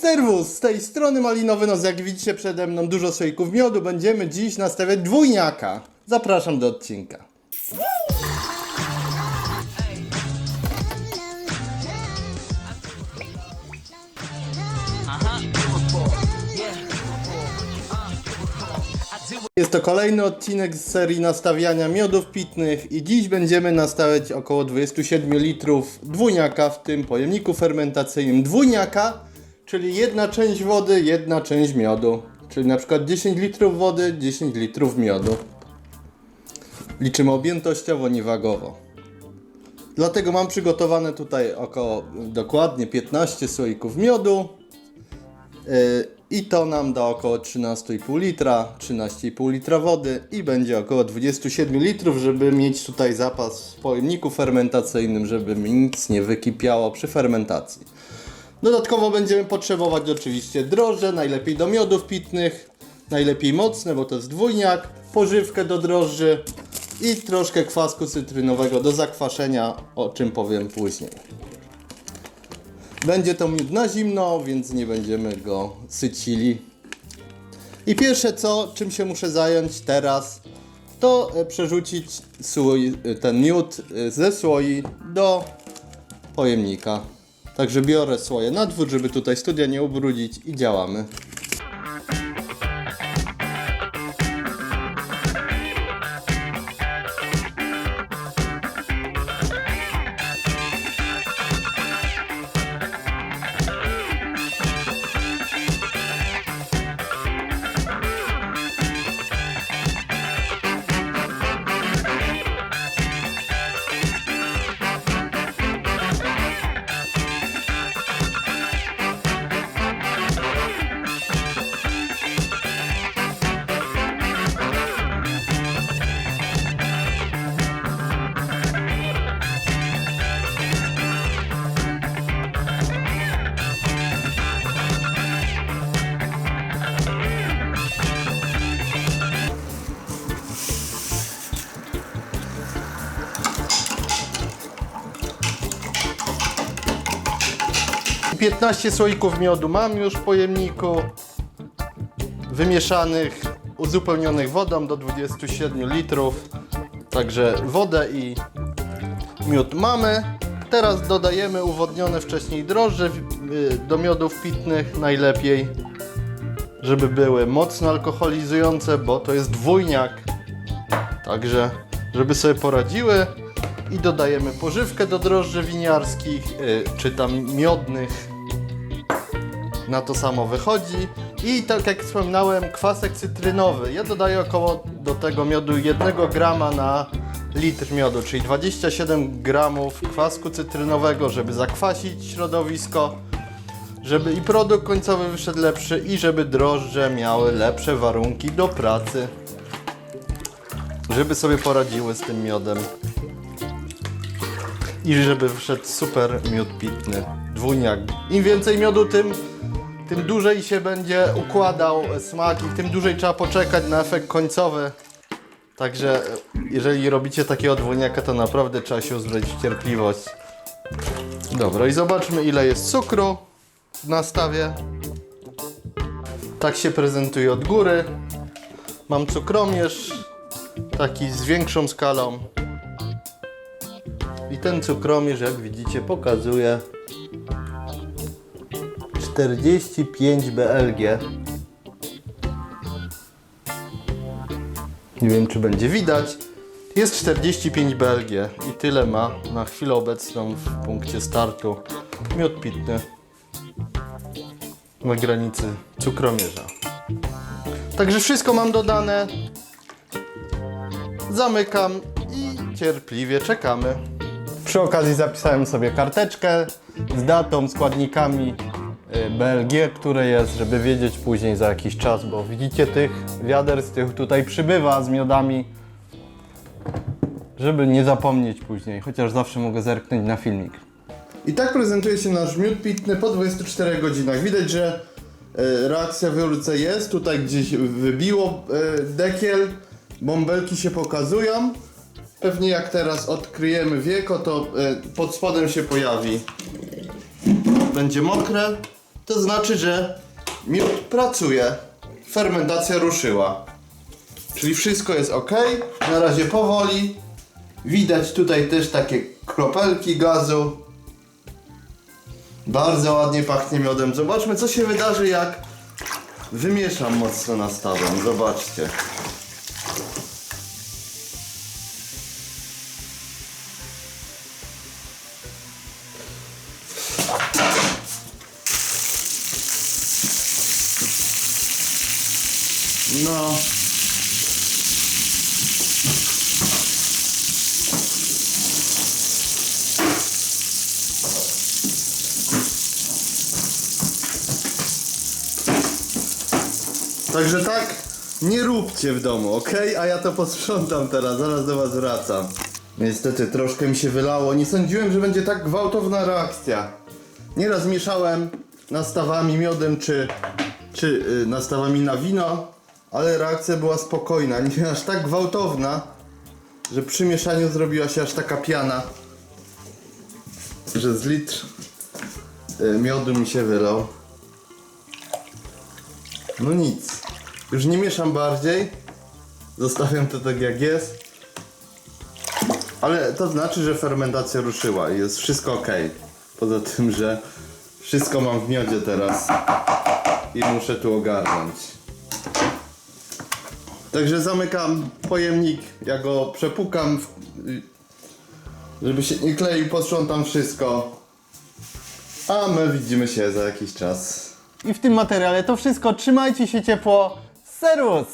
Serwus, z tej strony Malinowy Nos, jak widzicie przede mną dużo słoików miodu, będziemy dziś nastawiać dwójniaka. Zapraszam do odcinka. Jest to kolejny odcinek z serii nastawiania miodów pitnych i dziś będziemy nastawiać około 27 litrów dwójniaka w tym pojemniku fermentacyjnym. Dwójniaka, czyli jedna część wody, jedna część miodu. Czyli na przykład 10 litrów wody, 10 litrów miodu. Liczymy objętościowo, nie wagowo. Dlatego mam przygotowane tutaj około dokładnie 15 słoików miodu. Yy, I to nam da około 13,5 litra, 13,5 litra wody i będzie około 27 litrów, żeby mieć tutaj zapas w pojemniku fermentacyjnym, żeby mi nic nie wykipiało przy fermentacji. Dodatkowo będziemy potrzebować oczywiście drożdże, najlepiej do miodów pitnych, najlepiej mocne, bo to jest dwójniak, pożywkę do drożdży i troszkę kwasku cytrynowego do zakwaszenia, o czym powiem później. Będzie to miód na zimno, więc nie będziemy go sycili. I pierwsze co, czym się muszę zająć teraz, to e, przerzucić e, ten miód e, ze słoi do pojemnika. Także biorę słoje na dwór, żeby tutaj studia nie ubrudzić i działamy. 15 słoików miodu mam już w pojemniku. Wymieszanych, uzupełnionych wodą do 27 litrów. Także wodę i miód mamy. Teraz dodajemy uwodnione wcześniej drożdże y, do miodów pitnych najlepiej, żeby były mocno alkoholizujące, bo to jest dwójniak. Także, żeby sobie poradziły. I dodajemy pożywkę do drożdży winiarskich, y, czy tam miodnych. Na to samo wychodzi. I tak jak wspominałem, kwasek cytrynowy. Ja dodaję około do tego miodu 1 grama na litr miodu, czyli 27 gramów kwasku cytrynowego, żeby zakwasić środowisko, żeby i produkt końcowy wyszedł lepszy i żeby drożdże miały lepsze warunki do pracy. Żeby sobie poradziły z tym miodem. I żeby wyszedł super miód pitny. Dwójniak. Im więcej miodu, tym, tym dłużej się będzie układał smak i tym dłużej trzeba poczekać na efekt końcowy. Także jeżeli robicie takiego dwójniaka, to naprawdę trzeba się uzbroić w cierpliwość. Dobra, i zobaczmy ile jest cukru w nastawie. Tak się prezentuje od góry. Mam cukromierz, taki z większą skalą. I ten cukromierz, jak widzicie, pokazuje 45 BLG. Nie wiem, czy będzie widać. Jest 45 BLG i tyle ma na chwilę obecną w punkcie startu miód pitny na granicy cukromierza. Także wszystko mam dodane. Zamykam i cierpliwie czekamy. Przy okazji zapisałem sobie karteczkę z datą, składnikami y, BLG, które jest, żeby wiedzieć później za jakiś czas, bo widzicie tych wiader z tych tutaj przybywa z miodami, żeby nie zapomnieć później, chociaż zawsze mogę zerknąć na filmik. I tak prezentuje się nasz miód pitny po 24 godzinach. Widać, że e, reakcja w rurce jest, tutaj gdzieś wybiło e, dekiel, bąbelki się pokazują. Pewnie jak teraz odkryjemy wieko, to e, pod spodem się pojawi. Będzie mokre, to znaczy, że miód pracuje. Fermentacja ruszyła. Czyli wszystko jest ok. Na razie powoli. Widać tutaj też takie kropelki gazu. Bardzo ładnie pachnie miodem. Zobaczmy, co się wydarzy, jak wymieszam mocno nastawem. Zobaczcie. No. Także tak, nie róbcie w domu, ok? A ja to posprzątam teraz, zaraz do was wracam. Niestety troszkę mi się wylało, nie sądziłem, że będzie tak gwałtowna reakcja. Nieraz mieszałem nastawami miodem czy, czy y, nastawami na wino, ale reakcja była spokojna, nie aż tak gwałtowna, że przy mieszaniu zrobiła się aż taka piana, że z litr y, miodu mi się wylał. No nic. Już nie mieszam bardziej. Zostawiam to tak jak jest. Ale to znaczy, że fermentacja ruszyła i jest wszystko ok. Poza tym, że wszystko mam w miodzie teraz i muszę tu ogarnąć. Także zamykam pojemnik, ja go przepukam, żeby się nie kleił, posprzątam wszystko. A my widzimy się za jakiś czas. I w tym materiale to wszystko. Trzymajcie się ciepło. Serus!